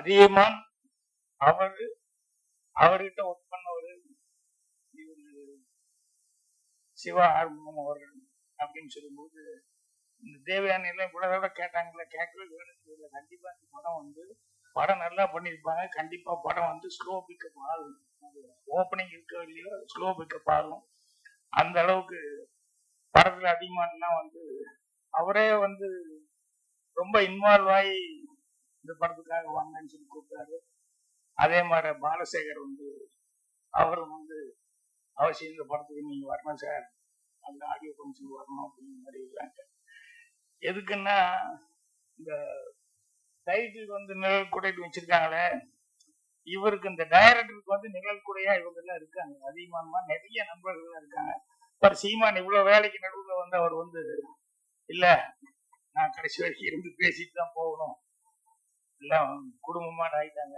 அதிகமா அவரு அவர்கிட்ட ஒர்க் பண்ணவர் சிவா ஆர்வம் அவர்கள் அப்படின்னு சொல்லும்போது இந்த தேவயானி எல்லாம் இவ்வளவு தடவை கேட்டாங்களே கேட்கவே வேணும் கண்டிப்பா இந்த படம் வந்து படம் நல்லா பண்ணியிருப்பாங்க. கண்டிப்பா படம் வந்து ஸ்லோ பிக்கப் ஆகும். ஓப்பனிங் இருக்கோ இல்லையோ ஸ்லோ பிக்கப் ஆகும். அந்த அளவுக்கு படத்துல அதிகமானலாம் வந்து அவரே வந்து ரொம்ப இன்வால்வ் ஆகி இந்த படத்துக்காக வாங்கன்னு சொல்லி கூப்பிட்டாரு. அதே மாதிரி பாலசேகர் வந்து அவரும் வந்து அவசியம் இந்த படத்துக்கு நீங்க வரணும் சார். அந்த ஆடியோ ஃபங்க்ஷன் வரணும் அப்படிங்கிற மாதிரி இருக்காங்க. எதுக்குன்னா இந்த டைட்டில் வந்து நிழல் கூடைட்டு வச்சிருக்காங்களே இவருக்கு இந்த டைரக்டருக்கு வந்து நிழல் கூடையா இவங்க எல்லாம் இருக்காங்க. அதிகமா நிறைய நண்பர்கள் இருக்காங்க. பர் சீமான் இவ்வளவு வேலைக்கு நடுவில் வந்து அவர் வந்து இல்ல நான் கடைசி வரைக்கும் இருந்து பேசிட்டு தான் போகணும். எல்லாம் குடும்பமா ஆயிட்டாங்க.